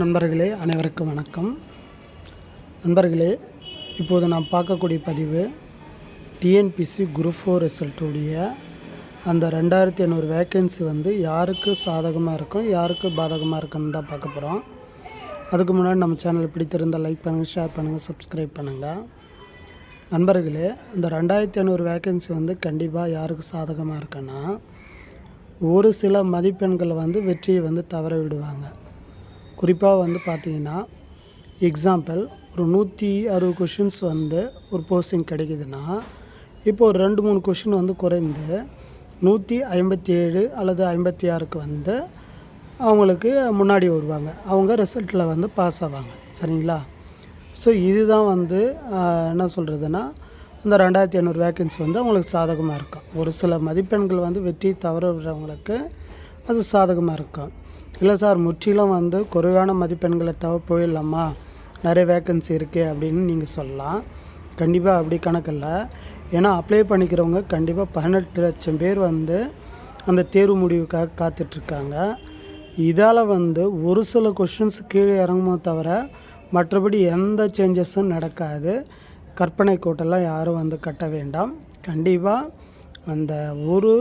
நண்பர்களே அனைவருக்கும் வணக்கம். நண்பர்களே இப்போது நாம் பார்க்கக்கூடிய பதிவு டிஎன்பிசி குரூப் ஃபோர் ரிசல்ட்டுடைய அந்த ரெண்டாயிரத்தி ஐநூறு வேக்கன்சி வந்து யாருக்கு சாதகமாக இருக்கும் யாருக்கு பாதகமாக இருக்குன்னு தான் பார்க்க போகிறோம் அதுக்கு முன்னாடி நம்ம சேனல் பிடித்திருந்தால் லைக் பண்ணுங்கள் ஷேர் பண்ணுங்கள் சப்ஸ்கிரைப் பண்ணுங்கள் நண்பர்களே இந்த ரெண்டாயிரத்தி ஐநூறு வேக்கன்சி வந்து கண்டிப்பாக யாருக்கு சாதகமாக இருக்குன்னா ஒரு சில மதிப்பெண்கள் வந்து வெற்றியை வந்து தவற விடுவாங்க. குறிப்பாக வந்து பார்த்தீங்கன்னா எக்ஸாம்பிள் ஒரு நூற்றி அறுபது கொஷின்ஸ் வந்து ஒரு போஸ்டிங் கிடைக்குதுன்னா இப்போ ஒரு ரெண்டு மூணு கொஷின் வந்து குறைந்து நூற்றி ஐம்பத்தி ஏழு அல்லது ஐம்பத்தி ஆறுக்கு வந்து அவங்களுக்கு முன்னாடி வருவாங்க. அவங்க ரிசல்ட்டில் வந்து பாஸ் ஆவாங்க. சரிங்களா? ஸோ இதுதான் வந்து என்ன சொல்கிறதுனா இந்த ரெண்டாயிரத்தி ஐநூறு வேக்கன்சி வந்து அவங்களுக்கு சாதகமாக இருக்கும். ஒரு சில மதிப்பெண்கள் வந்து வெற்றி தவற விடுறவங்களுக்கு அது சாதகமாக இருக்கும். இல்லை சார் முற்றிலும் வந்து குறைவான மதிப்பெண்களை தவிர போயிடலாமா? நிறைய வேக்கன்சி இருக்குது அப்படின்னு நீங்கள் சொல்லலாம். கண்டிப்பாக அப்படி கணக்கில்ல ஏன்னா அப்ளை பண்ணிக்கிறவங்க கண்டிப்பாக பதினெட்டு லட்சம் பேர் வந்து அந்த தேர்வு முடிவுக்காக காத்துட்ருக்காங்க. இதால் வந்து ஒரு சில கொஷின்ஸ் கீழே இறங்குமோ தவிர மற்றபடி எந்த சேஞ்சஸும் நடக்காது. கற்பனை கூட்டெல்லாம் யாரும் வந்து கட்ட வேண்டாம். கண்டிப்பாக அந்த ஒரு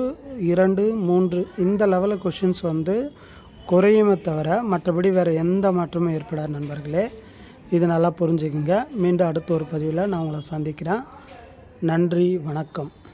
இரண்டு மூன்று இந்த லெவலில் கொஷின்ஸ் வந்து குறையுமே தவிர மற்றபடி வேறு எந்த மாற்றமும் ஏற்படாது நண்பர்களே. இது நல்லா புரிஞ்சுக்குங்க. மீண்டும் அடுத்த ஒரு பதிவில் நான் உங்களை சந்திக்கிறேன். நன்றி வணக்கம்.